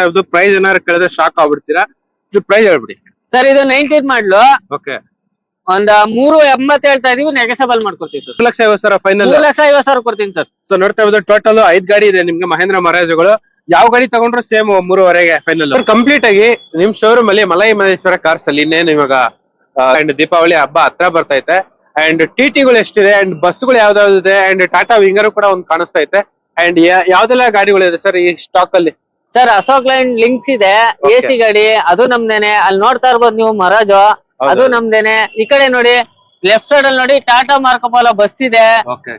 ನೋಡ್ತಾ ಇರೋದು ಪ್ರೈಸ್ ಏನಾದ್ರು ಕೇಳಿದ್ರೆ ಶಾಕ್ ಆಗ್ಬಿಡ್ತೀರಾ? ಇದು ಪ್ರೈಸ್ ಹೇಳ್ಬಿಡಿ. ಸರ್ ಇದು ನೈನ್ಟೀನ್ ಮಾಡ್ಲು ಓಕೆ ಒಂದ್ ಮೂರು ಎಂಬತ್ ಹೇಳ್ತಾ ಇದೀವಿ ನೆಗೆಸಬಲ್ ಮಾಡ್ಕೊಡ್ತೀವಿ ಸರ್ ಮೂರು ಲಕ್ಷ ಐವತ್ತು ಸಾವಿರ ಫೈನಲ್ ಮೂರ್ ಲಕ್ಷ ಐವತ್ ಸಾವಿರ ಕೊಡ್ತೀನಿ ಸರ್ ಸೊ ನೋಡ್ತಾ ಇರೋದು ಟೋಟಲ್ ಐದ್ ಗಾಡಿ ಇದೆ ನಿಮ್ಗೆ ಮಹೇಂದ್ರ ಮಹಾರಾಜಗಳು. ಯಾವ ಗಾಡಿ ತಗೊಂಡ್ರು ಸೇಮ್ ಮೂರುವರೆಗೆ ಫೈನಲ್ ಕಂಪ್ಲೀಟ್ ಆಗಿ ನಿಮ್ ಶೋರೂಮ್ ಅಲ್ಲಿ ಮಲೈ ಮಹೇಶ್ವರ ಕಾರ್ಸ್ ಅಲ್ಲಿ ಇನ್ನೇನು ಇವಾಗ ಅಂಡ್ ದೀಪಾವಳಿ ಹಬ್ಬ ಹತ್ರ ಬರ್ತೈತೆ ಅಂಡ್ ಟಿ ಟಿಗಳು ಎಷ್ಟಿದೆ ಅಂಡ್ ಬಸ್ಗಳು ಯಾವ್ದಾವ್ದು ಇದೆ ಅಂಡ್ ಟಾಟಾ ವಿಂಗರ್ ಕೂಡ ಒಂದು ಕಾಣಿಸ್ತಾ ಐತೆ. ಅಂಡ್ ಯಾವ್ದೆಲ್ಲ ಗಾಡಿಗಳಿದೆ ಸರ್ ಈ ಸ್ಟಾಕ್ ಅಲ್ಲಿ? ಸರ್ ಅಶೋಕ್ ಲೈನ್ ಲಿಂಕ್ಸ್ ಇದೆ ಎ ಸಿ ಗಾಡಿ ಅದು ನಮ್ದೇನೆ. ಅಲ್ಲಿ ನೋಡ್ತಾ ಇರ್ಬೋದು ನೀವು ಮರಾಜು ಅದು ನಮ್ದೇನೆ. ಈ ಕಡೆ ನೋಡಿ ಲೆಫ್ಟ್ ಸೈಡ್ ಅಲ್ಲಿ ನೋಡಿ ಟಾಟಾ ಮಾರ್ಕೋಪಾಲ ಬಸ್ ಇದೆ.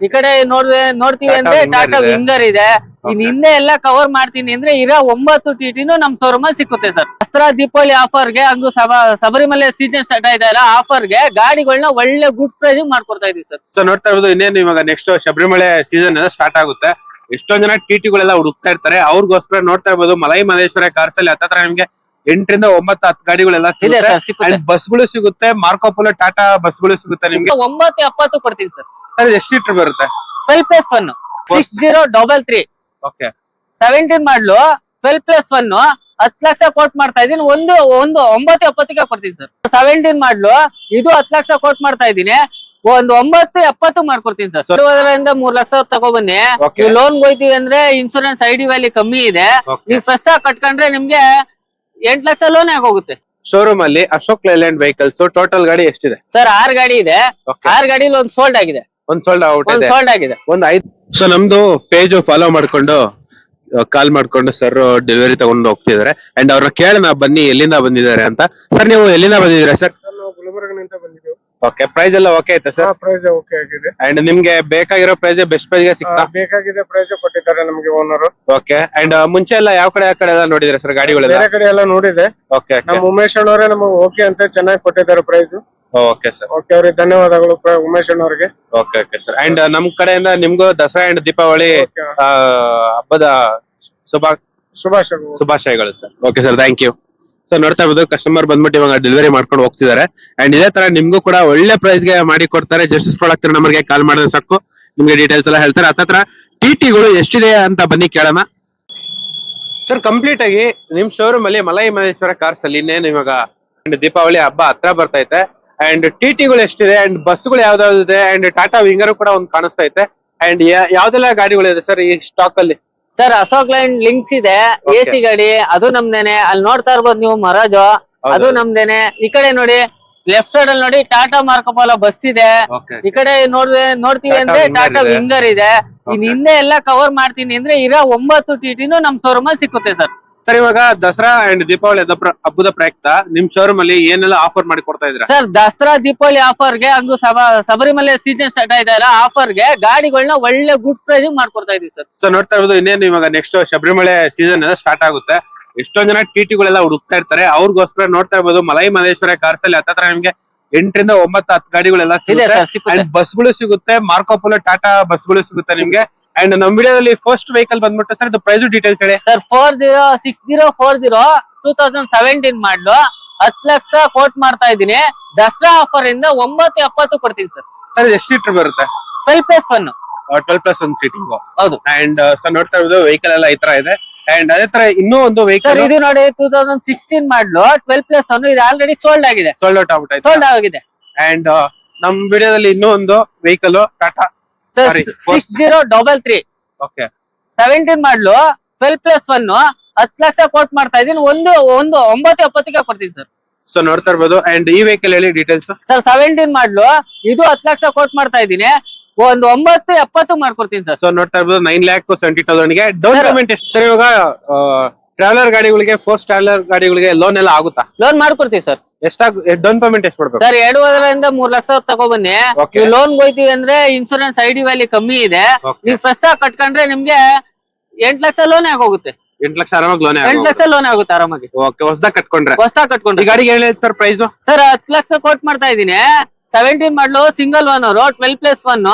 ಈ ಕಡೆ ನೋಡಿದ್ರೆ ನೋಡ್ತೀವಿ ಅಂದ್ರೆ ಟಾಟಾ. ವಿಂಗರ್ ಇದೆ. ಇನ್ ಹಿಂದೆ ಎಲ್ಲ ಕವರ್ ಮಾಡ್ತೀನಿ ಅಂದ್ರೆ ಇರೋ ಒಂಬತ್ತು ಟಿಟಿನೂ ನಮ್ ಶೋರೂಮ್ ಅಲ್ಲಿ ಸಿಕ್ಕುತ್ತೆ ಸರ್ ದಸರಾ ದೀಪಾವಳಿ ಆಫರ್ಗೆ ಹಂಗು ಸಬರಿಮಲೆ ಶಬರಿಮಲೆ ಸೀಸನ್ ಸ್ಟಾರ್ಟ್ ಆಯ್ತಾ ಇಲ್ಲ ಆಫರ್ಗೆ ಗಾಡಿಗಳನ್ನ ಒಳ್ಳೆ ಗುಡ್ ಪ್ರೈಸ್ ಮಾಡ್ಕೊಡ್ತಾ ಇದೀವಿ ಸರ್ ಸೊ ನೋಡ್ತಾ ಇರೋದು ಇನ್ನೇನು ಇವಾಗ ನೆಕ್ಸ್ಟ್ ಶಬರಿಮಲೆ ಸೀಸನ್ ಸ್ಟಾರ್ಟ್ ಆಗುತ್ತೆ. ಎಷ್ಟೊಂದ್ ಜನ ಟಿ ಟಿಗಳೆಲ್ಲ ಹುಡುಕ್ತಾ ಇರ್ತಾರೆ. ಅವ್ರಿಗೋಸ್ಕರ ನೋಡ್ತಾ ಇರ್ಬೋದು. ಮಲೈ ಮಹೇಶ್ವರ ಕಾರ್ಸ್ ಅಲ್ಲಿ ಹತ್ತತ್ರ ನಿಮ್ಗೆ ಎಂಟರಿಂದ ಒಂಬತ್ತು ಹತ್ತು ಗಾಡಿಗಳೆಲ್ಲ ಇದೆ ಸಿಗುತ್ತೆ. ಸರ್ ಸಿಕ್ಕುತ್ತೆ ಅಂಡ್ ಬಸ್ಗಳು ಸಿಗುತ್ತೆ. ಮಾರ್ಕೋಪೋಲೋ ಟಾಟಾ ಬಸ್ಗಳು ಸಿಗುತ್ತೆ ನಿಮ್ಗೆ. ಒಂಬತ್ತು ಎಪ್ಪತ್ತು ಕೊಡ್ತೀನಿ ಸರ್. ಸರ್ ಎಷ್ಟು ಸೀಟರ್ ಬರುತ್ತೆ? Twelve plus one. Six zero double three. Okay seventeen model twelve plus one. ಹತ್ತು ಲಕ್ಷ ಕೋಟ್ ಮಾಡ್ತಾ ಇದೀನಿ ಒಂದು ಒಂದು ಒಂಬತ್ತು ಎಪ್ಪತ್ತಿಗೆ ಕೊಡ್ತೀನಿ ಸರ್. ಸೆವೆಂಟೀನ್ ಮಾಡ್ಲು ಇದು ಹತ್ತು ಲಕ್ಷ ಕೋಟ್ ಮಾಡ್ತಾ ಇದ್ದೀನಿ. ಒಂದು ಒಂಬತ್ತು ಎಪ್ಪತ್ತು ಮಾಡ್ಕೊಡ್ತೀನಿ ಸರ್. ಎರಡೂವರೆಯಿಂದ ಮೂರ್ ಲಕ್ಷ ತಗೋಬನ್ನಿ. ನೀವು ಲೋನ್ ಹೋಯ್ತೀವಿ ಅಂದ್ರೆ ಇನ್ಸೂರೆನ್ಸ್ ಐ ಡಿ ವ್ಯಾಲ್ಯೂ ಕಮ್ಮಿ ಇದೆ. ನೀವು ಫಸ್ಟ್ ಕಟ್ಕೊಂಡ್ರೆ ನಿಮ್ಗೆ ಎಂಟ್ ಲಕ್ಷ ಲೋನ್ ಹೋಗುತ್ತೆ ಶೋರೂಮ್ ಅಲ್ಲಿ ಅಶೋಕ್ ಲೈಲ್ಯಾಂಡ್ ವೆಹಿಕಲ್ಸ್ ಟೋಟಲ್ ಗಾಡಿ ಎಷ್ಟಿದೆ? ಸರ್ ಆರ್ ಗಾಡಿ ಇದೆ. ಆರ್ ಗಾಡಿಲಿ ಒಂದ್ ಸೋಲ್ಡ್ ಆಗಿದೆ. ಒಂದ್ ಸೋಲ್ಡ್ ಔಟ್ ಒಂದ್ ಇದೆ. ಸೋಲ್ಡ್ ಆಗಿದೆ. ಒಂದ್ ಐದು ಸೊ ನಮ್ದು ಪೇಜ್ ಫಾಲೋ ಮಾಡ್ಕೊಂಡು ಕಾಲ್ ಮಾಡ್ಕೊಂಡು ಸರ್ ಡೆಲಿವರಿ ತಗೊಂಡು ಹೋಗ್ತಿದಾರೆ ಅಂಡ್ ಅವ್ರನ್ನ ಕೇಳೋಣ ಬನ್ನಿ ಎಲ್ಲಿಂದ ಬಂದಿದ್ದಾರೆ ಅಂತ. ಸರ್ ನೀವು ಎಲ್ಲಿಂದ ಬಂದಿದ್ದೀರಾ ಸರ್ ಗುಲ್ಬರ್ಗನಿಂದ ಬಂದಿದ್ದೇವೆ. ಓಕೆ ಪ್ರೈಸ್ ಎಲ್ಲ ಓಕೆ ಆಯ್ತಾ ಸರ್ ಪ್ರೈಸ್ ಓಕೆ ಆಗಿದೆ. ಅಂಡ್ ನಿಮ್ಗೆ ಬೇಕಾಗಿರೋ ಪ್ರೈಸ್ ಬೆಸ್ಟ್ ಪ್ರೈಸ್ಗೆ ಸಿಗ್ತಾ? ಬೇಕಾಗಿದೆ ಪ್ರೈಸ್ ಕೊಟ್ಟಿದ್ದಾರೆ ನಮಗೆ ಓನರ್ ಓಕೆ ಅಂಡ್ ಮುಂಚೆ ಎಲ್ಲ ಯಾವ ಕಡೆ ಯಾವ ಕಡೆ ಎಲ್ಲ ನೋಡಿದ್ರೆ ಸರ್ ಗಾಡಿಗಳೆಲ್ಲ? ಬೇರೆ ಕಡೆ ಎಲ್ಲ ನೋಡಿದೆ. ಓಕೆ ನಮ್ಮ ಉಮೇಶ್ ಅಣ್ಣವರೇ ನಮಗೆ ಓಕೆ ಅಂತ ಚೆನ್ನಾಗಿ ಕೊಟ್ಟಿದ್ದಾರೆ ಪ್ರೈಸ್ ಓಕೆ ಸರ್ ಓಕೆ ಅವ್ರಿಗೆ ಧನ್ಯವಾದಗಳು ಉಮೇಶ್ ಅಣ್ಣವ್ರಿಗೆ ಓಕೆ ಓಕೆ ಸರ್ ಅಂಡ್ ನಮ್ ಕಡೆಯಿಂದ ನಿಮ್ಗೂ ದಸರಾ ಅಂಡ್ ದೀಪಾವಳಿ ಆ, ಹಬ್ಬದ ಶುಭ ಶುಭಾಶಯಗಳು. ಶುಭಾಶಯಗಳು sir okay sir thank you so ನೋಡ್ತಾ ಇರ್ಬೋದು ಕಸ್ಟಮರ್ ಬಂದ್ಬಿಟ್ಟು ಇವಾಗ ಡೆಲಿವರಿ ಮಾಡ್ಕೊಂಡು ಹೋಗ್ತಿದ್ದಾರೆ. ಅಂಡ್ ಇದೇ ತರ ನಿಮ್ಗೂ ಕೂಡ ಒಳ್ಳೆ ಪ್ರೈಸ್ಗೆ ಮಾಡಿ ಕೊಡ್ತಾರೆ. ಜಸ್ಟಿಸ್ ಪ್ರಾಡಕ್ಟ್ ನಂಬರ್ಗೆ ಕಾಲ್ ಮಾಡಿದ್ರೆ ಸಾಕು. ನಿಮ್ಗೆ ಡೀಟೇಲ್ಸ್ ಎಲ್ಲ ಹೇಳ್ತಾರೆ. ಹತ್ತತ್ರ ಟಿ ಟಿಗಳು ಎಷ್ಟಿದೆ ಅಂತ ಬನ್ನಿ ಕೇಳೋಣ. ಸರ್ ಕಂಪ್ಲೀಟ್ ಆಗಿ ನಿಮ್ ಶೋರೂಮ್ ಅಲ್ಲಿ ಮಲೈ ಮಹೇಶ್ವರ ಕಾರ್ಸ್ ಅಲ್ಲಿ ಇನ್ನೇನು ಇವಾಗ ಅಂಡ್ ದೀಪಾವಳಿ ಹಬ್ಬ ಹತ್ರ ಬರ್ತೈತೆ ಅಂಡ್ ಟಿ ಟಿಗಳು ಎಷ್ಟಿದೆ? ಅಂಡ್ ಬಸ್ಗಳು ಯಾವ್ದಾವ್ದು ಇದೆ ಅಂಡ್ ಟಾಟಾ ವಿಂಗರ್ ಕೂಡ ಒಂದು ಕಾಣಿಸ್ತಾ ಐತೆ. ಅಂಡ್ ಯಾವ್ದೆಲ್ಲ ಗಾಡಿಗಳಿದೆ ಸರ್ ಈ ಸ್ಟಾಕ್ ಅಲ್ಲಿ? ಸರ್ ಅಶೋಕ್ ಲೈನ್ ಲಿಂಕ್ಸ್ ಇದೆ ಎ ಸಿ ಗಾಡಿ ಅದು ನಮ್ದೇನೆ. ಅಲ್ಲಿ ನೋಡ್ತಾ ಇರ್ಬೋದು ನೀವು ಮರಾಜು ಅದು ನಮ್ದೇನೆ. ಈ ಕಡೆ ನೋಡಿ ಲೆಫ್ಟ್ ಸೈಡ್ ಅಲ್ಲಿ ನೋಡಿ ಟಾಟಾ ಮಾರ್ಕಪಾಲ ಬಸ್ ಇದೆ. ಈ ಕಡೆ ನೋಡ್ವೆ ನೋಡ್ತೀವಿ ಅಂದ್ರೆ ಟಾಟಾ. ವಿಂಗರ್ ಇದೆ. ಇನ್ ಹಿಂದೆ ಎಲ್ಲ ಕವರ್ ಮಾಡ್ತೀನಿ ಅಂದ್ರೆ ಇರೋ ಒಂಬತ್ತು ಟಿಟಿನೂ ನಮ್ ಶೋರೂಮ್ ಅಲ್ಲಿ ಸಿಕ್ಕುತ್ತೆ ಸರ್. ಸರ್ ಇವಾಗ ದಸರಾ ಅಂಡ್ ದೀಪಾವಳಿ ಹಬ್ಬದ ಪ್ರ- ಹಬ್ಬದ ಪ್ರಯುಕ್ತ ನಿಮ್ ಶೋರೂಮ್ ಅಲ್ಲಿ ಏನೆಲ್ಲ ಆಫರ್ ಮಾಡಿ ಕೊಡ್ತಾ ಇದ್ರ ಸರ್ ದಸರಾ ದೀಪಾವಳಿ ಆಫರ್ಗೆ ಹಂಗು ಸಭಾ ಶಬರಿಮಲೆ ಸೀಸನ್ ಸ್ಟಾರ್ಟ್ ಆಯ್ತಾ ಇಲ್ಲ ಆಫರ್ಗೆ ಗಾಡಿಗಳನ್ನ ಒಳ್ಳೆ ಗುಡ್ ಪ್ರೈಸ್ ಮಾಡ್ಕೊಡ್ತಾ ಇದೀವಿ ಸರ್. ಸೊ ನೋಡ್ತಾ ಇರೋದು ಇನ್ನೇನು ಇವಾಗ ನೆಕ್ಸ್ಟ್ ಶಬರಿಮಲೆ ಸೀಸನ್ ಸ್ಟಾರ್ಟ್ ಆಗುತ್ತೆ. ಎಷ್ಟೊಂದ್ ಜನ ಟಿಟಿಗಳೆಲ್ಲ ಹುಡುಕ್ತಾ ಇರ್ತಾರೆ. ಅವ್ರಿಗೋಸ್ಕರ ನೋಡ್ತಾ ಇರ್ಬೋದು ಮಲೈ ಮಹೇಶ್ವರ ಕಾರ್ಸ್ ಅಲ್ಲಿ ಹತ್ತತ್ರ ನಿಮ್ಗೆ ಎಂಟರಿಂದ ಒಂಬತ್ತು ಹತ್ತು ಗಾಡಿಗಳೆಲ್ಲ ಇದೆ ಸಿಗುತ್ತೆ. ಸರ್ ಸಿಕ್ಕುತ್ತೆ ಅಂಡ್ ಬಸ್ಗಳು ಸಿಗುತ್ತೆ ಮಾರ್ಕೋಪೋಲೋ ಟಾಟಾ ಬಸ್ಗಳು ಸಿಗುತ್ತೆ ನಿಮ್ಗೆ. ಅಂಡ್ ನಮ್ ವಿಡಿಯೋದಲ್ಲಿ ಫಸ್ಟ್ ವೆಹಿಕಲ್ ಬಂದ್ಬಿಟ್ಟು ಸರ್ ಇದು ಪ್ರೈಸ್ ಡೀಟೇಲ್ಸ್ ಹೇಳಿ. Sir four zero six zero four zero two thousand seventeen model. ಹತ್ ಲಕ್ಷ ಕೋಟ್ ಮಾಡ್ತಾ ಇದ್ದೀನಿ. ದಸರಾ ಆಫರ್ ಇಂದ ಒಂಬತ್ತು ಎಪ್ಪತ್ತು ಕೊಡ್ತೀನಿ ಸರ್ ಸರ್ ಎಷ್ಟು ಸೀಟರ್ ಬರುತ್ತೆ? Twelve plus one twelve plus one seating ಹೌದು. ಅಂಡ್ ಸರ್ ನೋಡ್ತಾ ಇರೋದು ವೆಹಿಕಲ್ ಎಲ್ಲ ಈ ತರ ಇದೆ. ಅಂಡ್ ಅದೇ ತರ ಇನ್ನೂ ಒಂದು ವೆಹಿಕಲ್ ಇದು ನೋಡಿ two thousand sixteen model. Twelve plus one ಇದು ಆಲ್ರೆಡಿ ಸೋಲ್ಡ್ ಆಗಿದೆ. ಸೋಲ್ಡ್ ಔಟ್ ಆಗ್ಬಿಟ್ಟೈತೆ ಸೋಲ್ಡ್ ಆಗಿದೆ. ಅಂಡ್ ನಮ್ ವಿಡಿಯೋದಲ್ಲಿ ಇನ್ನೂ ಒಂದು vehicle Tata six zero double three okay seventeen model twelve plus one ಹತ್ತು ಲಕ್ಷ ಕೋಟ್ ಮಾಡ್ತಾ ಇದೀನಿ ಒಂದು ಒಂದು ಒಂಬತ್ತು ಎಪ್ಪತ್ತಿಗೆ ಕೊಡ್ತೀನಿ ಸರ್ ಸೊ ನೋಡ್ತಾ ಇರ್ಬೋದು. ಅಂಡ್ ಈ ವೆಹಿಕಲ್ ಹೇಳಿ ಡೀಟೇಲ್ಸ್ ಸರ್ ಸೆವೆಂಟೀನ್ ಮಾಡ್ಲು ಇದು ಹತ್ತು ಲಕ್ಷ ಕೋಟ್ ಮಾಡ್ತಾ ಇದ್ದೀನಿ. ಒಂದು ಒಂಬತ್ತು ಎಪ್ಪತ್ತು ಮಾಡ್ಕೊಡ್ತೀನಿ ಸರ್ ಸೊ ನೋಡ್ತಾ ಇರ್ಬೋದು. ನೈನ್ ಲ್ಯಾಕ್ ಸೆವೆಂಟಿ ತೌಸಂಡ್ಗೆ ಡೌನ್. ಪೇಮೆಂಟ್ ಎಷ್ಟು ಸರ್ ಇವಾಗ ಟ್ರಾವೆಲರ್ ಗಾಡಿಗಳಿಗೆ ಫೋರ್ ಟ್ರಾವೆಲರ್ ಗಾಡಿಗಳಿಗೆ ಲೋನ್ ಎಲ್ಲ ಆಗುತ್ತಾ? ಲೋನ್ ಮಾಡ್ಕೊಡ್ತೀವಿ ಸರ್ ಎಷ್ಟಾಗ ಡೌನ್ ಪೇಮೆಂಟ್ ಎಷ್ಟು ಕೊಡ್ಬೇಕು? ಸರ್ ಎರಡೂವರೆಯಿಂದ ಮೂರ್ ಲಕ್ಷ ತಗೋಬನ್ನಿ Okay. ನೀವು ಲೋನ್ ಹೋಯ್ತೀವಿ ಅಂದ್ರೆ ಇನ್ಸೂರೆನ್ಸ್ ಐ ಡಿ ವ್ಯಾಲ್ಯೂ ಕಮ್ಮಿ ಇದೆ. Okay. ನೀವು ಫಸ್ಟ್ ಕಟ್ಕೊಂಡ್ರೆ ನಿಮ್ಗೆ ಎಂಟ್ ಲಕ್ಷ ಲೋನ್ ಹೋಗುತ್ತೆ ಎಂಟ್ ಲಕ್ಷ ಆರಾಮಾಗಿ ಲೋನ್ ಎಂಟ್ ಲಕ್ಷ ಲೋನ್ ಆಗುತ್ತೆ ಆರಾಮಾಗಿ. ಓಕೆ ಹೊಸದಾಗ ಕಟ್ಕೊಂಡ್ರೆ. ಹೊಸದಾಗಿ ಈ ಕಟ್ಕೊಂಡ್ರೆ ಗಾಡಿಗೆ ಹೇಳಿದ್ ಸರ್ ಪ್ರೈಸ್ ಸರ್ ಹತ್ತು ಲಕ್ಷ ಕೋಟ್ ಮಾಡ್ತಾ ಇದೀನಿ seventeen model single one twelve plus one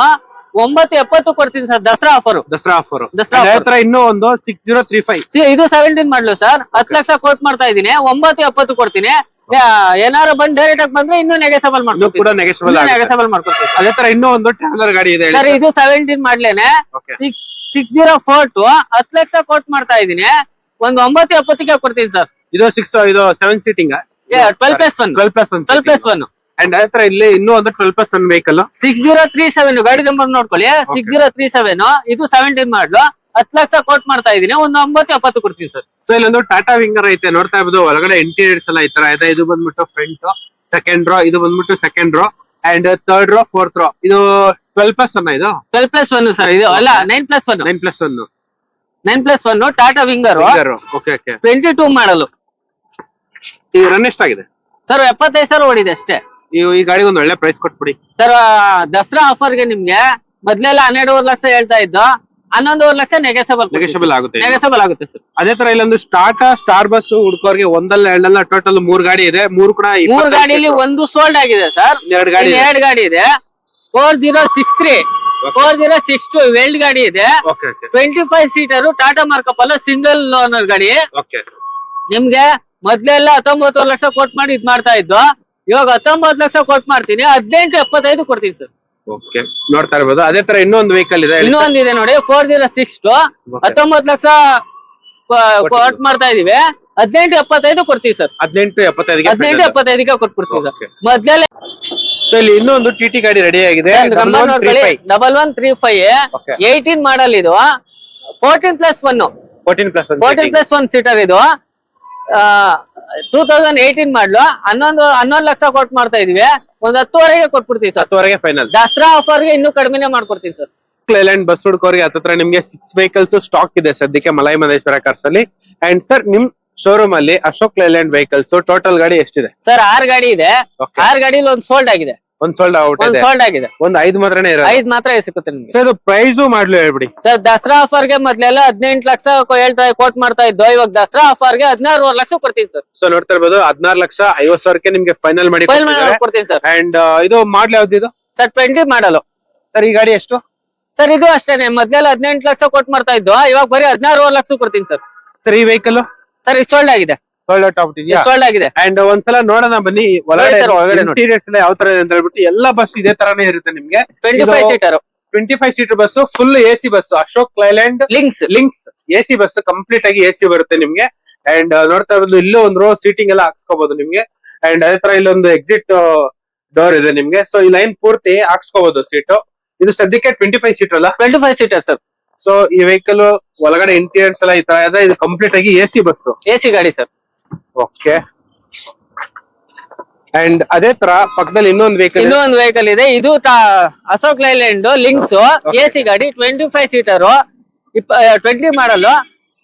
ಒಂಬತ್ತು ಎಪ್ಪತ್ತು ಕೊಡ್ತೀನಿ sir Dasara offer Dasara offer Dasara ಅದೇ offer. ತರ ಇನ್ನೂ ಒಂದು ಸಿಕ್ಸ್ ಜೀರೋ ತ್ರೀ ಫೈವ್ ಇದು ಸೆವೆಂಟೀನ್ ಮಾಡ್ಲು ಸರ್ ಹತ್ತು ಲಕ್ಷ ಕೋಟ್ ಮಾಡ್ತಾ ಇದೀನಿ ಒಂಬತ್ತು ಎಪ್ಪತ್ತು ಕೊಡ್ತೀನಿ. ಏನಾರು ಬಂದ್ ಡೈರೆಕ್ಟ್ ಆಗಿ ಬಂದ್ರೆ ಇನ್ನೂ ನೆಗೆಸಬಲ್ ನೆಗೆಸಬಲ್ ಮಾಡ್ಕೊಡ್ತೀನಿ. ಅದೇ ತರ ಇನ್ನೂ ಒಂದು ಟ್ರಾವೆಲರ್ ಗಾಡಿ ಇದೆ ಸರ್ ಇದು seventeen ಮಾಡ್ಲೇನೆ. Six six zero four two ಹತ್ತು ಲಕ್ಷ ಕೋಟ್ ಮಾಡ್ತಾ ಇದೀನಿ ಒಂದ್ ಒಂಬತ್ತು ಎಪ್ಪತ್ತಕ್ಕೆ ಕೊಡ್ತೀನಿ ಸರ್. ಇದು ಸಿಕ್ಸ್ ಇದು seven seating twelve plus one twelve plus one twelve plus one and ಅದ್ರ ಇಲ್ಲಿ ಇನ್ನೂ ಒಂದು twelve plus one vehicle six zero three seven ಗಾಡಿ ನಂಬರ್ ನೋಡ್ಕೊಳ್ಳಿ ಸಿಕ್ಸ್ ಜೀರೋ ತ್ರೀ ಸೆವೆನ್ ಇದು ಸೆವೆಂಟೀನ್ ಮಾಡ್ಲು ಹತ್ತು ಲಕ್ಷ ಕೋಟ್ ಮಾಡ್ತಾ ಇದೀನಿ ಒಂದು ಒಂಬತ್ತು ಎಪ್ಪತ್ತು ಕೊಡ್ತೀನಿ ಸರ್ ಸೊ ಇಲ್ಲೊಂದು ಟಾಟಾ ವಿಂಗರ್ ಐತೆ ನೋಡ್ತಾ ಇರ್ಬೋದು. ಒಳಗಡೆ ಇಂಟೀರಿಯರ್ಸ್ ಎಲ್ಲ ಈ ತರ ಇದೆ. ಇದು ಬಂದ್ಬಿಟ್ಟು ಫ್ರಂಟ್ ಸೆಕೆಂಡ್ ರೋ ಇದು ಬಂದ್ಬಿಟ್ಟು second row and third row fourth row ಇದು ಟ್ವೆಲ್ ಪ್ಲಸ್ ಒನ್ ಇದು? ಟ್ವೆಲ್ ಪ್ಲಸ್ ಒನ್ ಸರ್ ಇದು ಅಲ್ಲ nine plus one nine plus one nine plus one Tata Winger okay okay twenty two model run ಎಷ್ಟಾಗಿದೆ? Sir ಎಪ್ಪತ್ತೈದು ಸಾವಿರ ಓಡಿದೆ ಅಷ್ಟೇ. ನೀವು ಈ ಗಾಡಿಗೆ ಒಂದ್ ಒಳ್ಳೆ ಪ್ರೈಸ್ ಕೊಟ್ಬಿಡಿ. ಸರ್ ದಸರಾ ಆಫರ್ಗೆ ನಿಮ್ಗೆ ಮೊದ್ಲೆಲ್ಲ ಹನ್ನೆರಡುವರೆ ಲಕ್ಷ ಹೇಳ್ತಾ ಇದ್ದು ಹನ್ನೊಂದುವರೆ ಲಕ್ಷ ನೆಗೆಸಬಲ್ ನೆಗೆಸಬಲ್ ಆಗುತ್ತೆ. ನೆಗೆಸಬಲ್ ಆಗುತ್ತೆ ಸರ್ ಅದೇ ತರ ಇಲ್ಲೊಂದು ಸ್ಟಾರ್ಟಾ ಸ್ಟಾರ್ ಬಸ್ ಹುಡ್ಕೋರ್ಗೆ ಒಂದಲ್ಲ ಎರಡಲ್ಲ ಟೋಟಲ್ ಮೂರ್ ಗಾಡಿ ಇದೆ. ಮೂರು ಕೂಡ ಮೂರ್ ಗಾಡಿಲಿ ಒಂದು ಸೋಲ್ಡ್ ಆಗಿದೆ ಸರ್ ಎರಡು ಗಾಡಿ ಇದೆ. ಎರಡು ಗಾಡಿ ಇದೆ. Four zero six three four zero six two weld ಗಾಡಿ ಇದೆ. Twenty five seater Tata markup ಅಲ್ಲ ಸಿಂಗಲ್ ಓನರ್ ಗಾಡಿ. ನಿಮ್ಗೆ ಮೊದ್ಲೆಲ್ಲ ಹತ್ತೊಂಬತ್ತು ಲಕ್ಷ ಕೊಟ್ ಮಾಡಿ ಇದ್ ಮಾಡ್ತಾ ಇದ್ದು. ಇವಾಗ ಹತ್ತೊಂಬತ್ತು ಲಕ್ಷ ಕೊಟ್ ಮಾಡ್ತೀನಿ ಹದಿನೆಂಟು ಎಪ್ಪತ್ತೈದು ಕೊಡ್ತೀನಿ ಸರ್. ಓಕೆ ನೋಡ್ತಾ ಇರ್ಬೋದು. ಅದೇ ತರ ಇನ್ನೊಂದು ವೆಹಿಕಲ್ ಇದೆ ಇನ್ನೊಂದು ಇದೆ ನೋಡಿ ಫೋರ್ ಜೀರೋ ಸಿಕ್ಸ್ ಟು ಹತ್ತೊಂಬತ್ತು ಲಕ್ಷ ಕೊಟ್ ಮಾಡ್ತಾ ಇದೀವಿ. ಹದಿನೆಂಟು ಎಪ್ಪತ್ತೈದು ಕೊಡ್ತೀವಿ ಸರ್. ಹದಿನೆಂಟು ಎಪ್ಪತ್ತೈದಿಗೆ ಹದಿನೆಂಟು ಎಪ್ಪತ್ತೈದಕ್ಕೆ ಕೊಟ್ಬಿಡ್ತೀವಿ ಸರ್. Okay. ಮೊದ್ಲೆಲ್ಲ ಸೊ ಇಲ್ಲಿ ಇನ್ನೊಂದು ಟಿ ಟಿ ಗಾಡಿ ರೆಡಿ ಆಗಿದೆ. Double one three five Okay. Eighteen model ಇದು. Fourteen plus one fourteen plus fourteen plus one seater ಇದು. Two thousand eighteen model. ಹನ್ನೊಂದು ಹನ್ನೊಂದು ಲಕ್ಷ ಕೊಟ್ಟು ಮಾಡ್ತಾ ಇದೀವಿ. ಒಂದ್ ಹತ್ತುವರೆಗೆ ಕೊಟ್ಬಿಡ್ತೀವಿ ಸರ್. ಹತ್ತುವರೆಗೆ ಫೈನಲ್ ದಸರಾ ಆಫರ್ಗೆ ಇನ್ನೂ ಕಡಿಮೆನೆ ಮಾಡ್ಕೊಡ್ತೀನಿ ಸರ್. ಕ್ಲೈಲ್ಯಾಂಡ್ ಬಸ್ ಹುಡ್ಕೋರಿಗೆ ಹತ್ತತ್ರ ನಿಮ್ಗೆ ಸಿಕ್ಸ್ ವೆಹಿಕಲ್ಸ್ ಸ್ಟಾಕ್ ಇದೆ ಸದ್ಯಕ್ಕೆ ಮಲೈ ಮಹೇಶ್ವರ ಕಾರ್ಸ್ ಅಲ್ಲಿ. ಅಂಡ್ ಸರ್ ನಿಮ್ ಶೋರೂಮ್ ಅಲ್ಲಿ ಅಶೋಕ್ ಲೈಲ್ಯಾಂಡ್ ವೆಹಿಕಲ್ಸ್ ಟೋಟಲ್ ಗಾಡಿ ಎಷ್ಟಿದೆ? ಸರ್ ಆರ್ ಗಾಡಿ ಇದೆ. ಆರ್ ಗಾಡಿಲಿ ಒಂದ್ ಸೋಲ್ಡ್ ಆಗಿದೆ. ಒಂದ್ ಸೋಲ್ಡ್ ಔಟ್ ಒಂದ್ ಇದೆ. ಸೋಲ್ಡ್ ಆಗಿದೆ. ಒಂದ್ ಐದು ಮಾತ್ರನೇ ಇರೋದು. ಐದ್ ಮಾತ್ರ ಸಿಗುತ್ತೆ ನಿಮ್ಗೆ. ಸರ್ ಪ್ರೈಸ್ ಮಾಡ್ಲು ಹೇಳ್ಬಿಡಿ. ಸರ್ ದಸರಾ ಆಫರ್ಗೆ ಮೊದ್ಲೆಲ್ಲ ಹದಿನೆಂಟು ಲಕ್ಷ ಕೊ- ಹೇಳ್ತಾ ಕೋಟ್ ಮಾಡ್ತಾ ಇದ್ದು ಇವಾಗ ದಸರಾ ಆಫರ್ಗೆ ಹದಿನಾರು ಲಕ್ಷ ಕೊಡ್ತೀನಿ ಸರ್. ಸೊ ನೋಡ್ತಾ ಇರ್ಬೋದು ಹದಿನಾರು ಲಕ್ಷ ಐವತ್ ಸಾವಿರಕ್ಕೆ ನಿಮ್ಗೆ ಫೈನಲ್ ಮಾಡಿ ಫೈಲ್ ಕೊಡ್ತೀನಿ ಸರ್. ಅಂಡ್ ಇದು ಮಾಡ್ಲಿ ಯಾವ್ದು ಸರ್ ಟ್ವೆಂಟಿ ಮಾಡಲು. ಸರ್ ಈ ಗಾಡಿ ಎಷ್ಟು? ಸರ್ ಇದು ಅಷ್ಟೇನೆ. ಮೊದ್ಲೆಲ್ಲ ಹದಿನೆಂಟು ಲಕ್ಷ ಕೊಟ್ ಮಾಡ್ತಾ ಇದ್ದು ಇವಾಗ ಬರೀ ಹದಿನಾರು ಲಕ್ಷ ಕೊಡ್ತೀನಿ ಸರ್. ಸರ್ ಈ ವೆಹಿಕಲ್ ಸರ್ ಇದು ಸೋಲ್ಡ್ ಆಗಿದೆ. ಸೋಲ್ಡ್ ಔಟ್ ಆಗ್ಬಿಟ್ಟಿದ್ಯಾ? ಸೋಲ್ಡ್ ಆಗಿದೆ. ಅಂಡ್ ಒಂದ್ಸಲ ನೋಡೋಣ ಬನ್ನಿ ಒಳಗಡೆ ಒಳಗಡೆ ಇಂಟೀರಿಯರ್ಸ್ ಎಲ್ಲ ಯಾವ ತರ ಇದೆ ಅಂತ ಹೇಳ್ಬಿಟ್ಟು ಎಲ್ಲಾ ಬಸ್ ಇದೆ ತರಾನೇ ಇರುತ್ತೆ ನಿಮ್ಗೆ. Twenty five seater twenty five seater bus full A C bus Ashok Leyland Lynx Lynx A C bus complete ಆಗಿ ಎ ಸಿ ಬರುತ್ತೆ ನಿಮ್ಗೆ. ಅಂಡ್ ನೋಡ್ತಾ ಇರೋದು ಇಲ್ಲೂ ಒಂದು ರೋ ಸೀಟಿಂಗ್ ಎಲ್ಲ ಹಾಕ್ಸ್ಕೋಬಹುದು ನಿಮ್ಗೆ. ಅಂಡ್ ಅದೇ ತರ ಇಲ್ಲೊಂದು ಎಕ್ಸಿಟ್ ಡೋರ್ ಇದೆ ನಿಮ್ಗೆ. ಸೊ ಈ ಲೈನ್ ಪೂರ್ತಿ ಹಾಕ್ಸ್ಕೋಬಹುದು ಸೀಟ್ ಇದು ಸದ್ಯಕ್ಕೆ ಟ್ವೆಂಟಿ ಫೈವ್ ಸೀಟ್ ಅಲ್ಲ? Twenty five seater sir so ಈ ವೆಹಿಕಲ್ ಒಳಗಡೆ ಇಂಟೀರಿಯರ್ಸ್ ಎಲ್ಲ ಈ ತರ ಇದೆ. ಇದು ಕಂಪ್ಲೀಟ್ ಆಗಿ A C bus A C ಗಾಡಿ ಸರ್ ಓಕೆ ಅಂಡ್ ಅದೇ ತರ ಪಕ್ಕದಲ್ಲಿ ಇನ್ನೊಂದು ವೆಹಿಕಲ್ ಇನ್ನೊಂದು ಒಂದು ವೆಹಿಕಲ್ ಇದೆ. ಇದು ತಾ- Ashok Leyland Lynx A C ಗಾಡಿ twenty five seater twenty model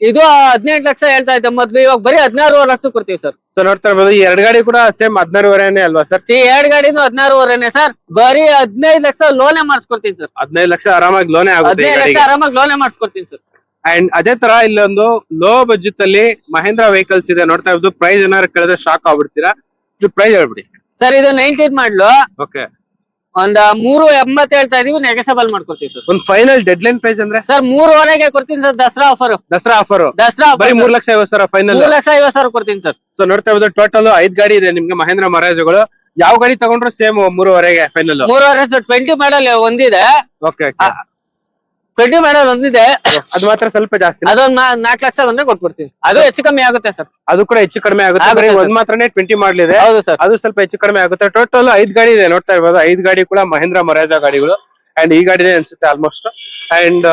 ಇದು ಹದಿನೆಂಟು ಲಕ್ಷ ಹೇಳ್ತಾ ಇದ್ದೆ ಮೊದ್ಲು. ಇವಾಗ ಬರೀ ಹದಿನಾರು ಲಕ್ಷ ಕೊಡ್ತೀವಿ ಸರ್. ಸೊ ನೋಡ್ತಾ ಇರ್ಬೋದು ಈ ಎರಡು ಗಾಡಿ ಕೂಡ ಸೇಮ್ ಹದಿನಾರುವರೆನೇ ಅಲ್ವಾ ಸರ್? ಸಿ ಎರಡ್ ಗಾಡಿನೂ ಹದಿನಾರುವರೆನೆ ಸರ್. ಬರೀ ಹದಿನೈದು ಲಕ್ಷ ಲೋನೇ ಮಾಡಿಸ್ಕೊಡ್ತೀನಿ ಸರ್. ಹದಿನೈದು ಲಕ್ಷ ಆರಾಮಾಗಿ ಲೋನೇ ಆಗುತ್ತೆ ಈ ಹದಿನೈದು ಲಕ್ಷ ಗಾಡಿಗೆ. ಆರಾಮಾಗಿ ಲೋನೇ ಮಾಡಿಸ್ಕೊಡ್ತೀನಿ ಸರ್. ಅಂಡ್ ಅದೇ ತರ ಇಲ್ಲೊಂದು ಲೋ ಬಜೆಟ್ ಅಲ್ಲಿ ಮಹೇಂದ್ರ ವೆಹಿಕಲ್ಸ್ ಇದೆ. ನೋಡ್ತಾ ಇದ್ದು ಪ್ರೈಸ್ ಏನಾದ್ರು ಕೇಳಿದ್ರೆ ಶಾಕ್ ಆಗ್ಬಿಡ್ತೀರಾ? ಇದು ಪ್ರೈಸ್ ಹೇಳ್ಬಿಡಿ. ಸರ್ ಇದು ನೈನ್ಟೀನ್ ಮಾಡ್ಲು ಓಕೆ ಒಂದ್ ಮೂರು ಎಂಬತ್ ಹೇಳ್ತಾ ಇದೀವಿ ನೆಗೆಸಬಲ್ ಮಾಡ್ಕೊಡ್ತೀವಿ ಸರ್ ಒಂದು ಫೈನಲ್ ಡೆಡ್ ಲೈನ್ ಪ್ರೈಸ್ ಅಂದ್ರೆ? ಸರ್ ಮೂರುವರೆಗೆ ಕೊಡ್ತೀನಿ sir Dasara offer Dasara offer Dasara ಬರೀ ಮೂರ್ ಲಕ್ಷ ಐವತ್ತು ಸಾವಿರ ಫೈನಲ್ ಮೂರ್ ಲಕ್ಷ ಐವತ್ತು ಸಾವಿರ ಕೊಡ್ತೀನಿ ಸರ್ ಸೊ ನೋಡ್ತಾ ಇರೋದು ಟೋಟಲ್ ಐದ್ ಗಾಡಿ ಇದೆ ನಿಮ್ಗೆ ಮಹೇಂದ್ರ ಮಹಾರಾಜಗಳು ಯಾವ ಗಾಡಿ ತಗೊಂಡ್ರು ಸೇಮ್ ಮೂರುವರೆಗೆ ಫೈನಲ್ ಮೂರುವರೆ ಸರ್ ಟ್ವೆಂಟಿ ಮಾಡಲ್ ಒಂದಿದೆ. ಓಕೆ ಟ್ವೆಂಟಿ ಮಾಡೋದು ಬಂದಿದೆ. ಅದು ಮಾತ್ರ ಸ್ವಲ್ಪ ಜಾಸ್ತಿ ಅದೊಂದ್ ನಾಲ್ಕು ಲಕ್ಷ ಬಂದ್ರೆ ಕೊಟ್ಬಿಡ್ತೀನಿ. ಅದು ಹೆಚ್ಚು ಕಮ್ಮಿ ಆಗುತ್ತೆ ಸರ್. ಅದು ಕೂಡ ಹೆಚ್ಚು ಕಡಿಮೆ ಆಗುತ್ತೆ. ಒಂದ್ ಮಾತ್ರನೇ ಟ್ವೆಂಟಿ ಮಾಡ್ಲಿದೆ. ಹೌದು ಸರ್. ಅದು ಸ್ವಲ್ಪ ಹೆಚ್ಚು ಕಡಿಮೆ ಆಗುತ್ತೆ. ಟೋಟಲ್ ಐದ್ ಗಾಡಿ ಇದೆ. ನೋಡ್ತಾ ಇರ್ಬೋದು. ಐದ್ ಗಾಡಿ ಕೂಡ ಮಹೇಂದ್ರ ಮರಾಜ ಗಾಡಿಗಳು. ಅಂಡ್ ಈ ಗಾಡಿನೇ ಅನ್ಸುತ್ತೆ ಆಲ್ಮೋಸ್ಟ್ ಅಂಡ್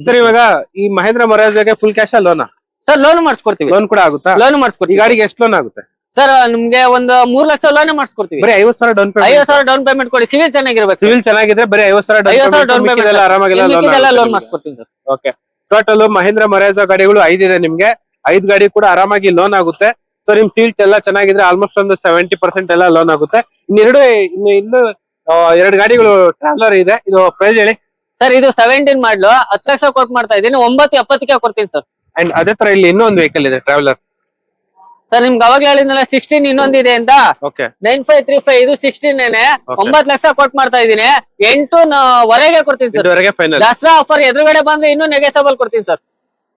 ಸರ್ ಇವಾಗ ಈ ಮಹೇಂದ್ರ ಮರಾಜಗೆ ಫುಲ್ ಕ್ಯಾಶ್ ಲೋನಾ ಸರ್ ಲೋನ್ ಮಾಡಿಸ್ಕೊಡ್ತೀವಿ. ಲೋನ್ ಕೂಡ ಆಗುತ್ತಾ? ಲೋನ್ ಈ ಮಾಡಿಸ್ಕೊಡ್ತೀವಿ ಗಾಡಿಗೆ ಎಷ್ಟು ಲೋನ್ ಆಗುತ್ತೆ? ಸರ್ ನಿಮ್ಗೆ ಒಂದು ಮೂರ್ ಲಕ್ಷ ಲೋನ್ ಮಾಡಿಸ್ಕೊಡ್ತೀವಿ. ಬರೀ ಐವತ್ ಸಾವಿರ ಡೌನ್ ಐವತ್ ಪೇಮೆಂಟ್ ಸಾವಿರ ಡೌನ್ ಪೇಮೆಂಟ್ ಕೊಡಿ ಸಿವಿಲ್ ಚೆನ್ನಾಗಿರ್ಬೇಕು ಸಿವಿಲ್ ಚೆನ್ನಾಗಿದ್ರೆ ಬರೀ ಐವತ್ ಸಾವಿರ ಐವತ್ ಸಾವಿರ ಡೌನ್ ಪೇಮೆಂಟ್ ಆರಾಮಾಗಿ loan loan ಮಾಡಿಸ್ಕೊಡ್ತೀನಿ sir okay total Mahindra Marazzo ಗಾಡಿಗಳು ಐದಿದೆ ನಿಮ್ಗೆ. ಐದ್ ಗಾಡಿ ಕೂಡ ಆರಾಮಾಗಿ ಲೋನ್ ಆಗುತ್ತೆ. ಸೊ ನಿಮ್ ಸೀಲ್ಸ್ ಎಲ್ಲ ಚೆನ್ನಾಗಿದ್ರೆ ಆಲ್ಮೋಸ್ಟ್ ಒಂದು ಸೆವೆಂಟಿ ಪರ್ಸೆಂಟ್ ಎಲ್ಲ ಲೋನ್ ಆಗುತ್ತೆ. ಇನ್ನೆರಡು ಇನ್ನು ಇನ್ನು ಎರಡು ಗಾಡಿಗಳು ಟ್ರಾವೆಲರ್ ಇದೆ. ಇದು ಪ್ರೈಸ್ ಹೇಳಿ. ಸರ್ ಇದು ಸೆವೆಂಟೀನ್ ಮಾಡ್ಲು ಹತ್ತು ಲಕ್ಷ ಕೊಟ್ಟು ಮಾಡ್ತಾ ಇದ್ದೀನಿ. ಒಂಬತ್ತು ಎಪ್ಪತ್ತಕ್ಕೆ ಕೊಡ್ತೀನಿ ಸರ್ ಅಂಡ್ ಅದೇ ತರ ಇಲ್ಲಿ ಇನ್ನೊಂದು ವೆಹಿಕಲ್ ಇದೆ ಟ್ರಾವೆಲರ್ ಸರ್ ನಿಮ್ಗೆ ಅವಾಗ ಹೇಳಿದ್ನಲ್ಲ ಸಿಕ್ಸ್ಟೀನ್ ಇನ್ನೊಂದಿದೆ ಅಂತ? Okay nine five three five ಇದು ಸಿಕ್ಸ್ಟೀನ್ ಒಂಬತ್ತು ಲಕ್ಷ ಕೊಟ್ ಮಾಡ್ತಾ ಇದೀನಿ ಎಂಟು ನ- ವರೆಗೆ ಕೊಡ್ತೀನಿ ಸರ್ ಫೈನಲ್ ದಸರಾ ಆಫರ್ ಎದುರುಗಡೆ ಬಂದ್ರೆ ಇನ್ನೂ ನೆಗೆಸಬಲ್ ಕೊಡ್ತೀನಿ ಸರ್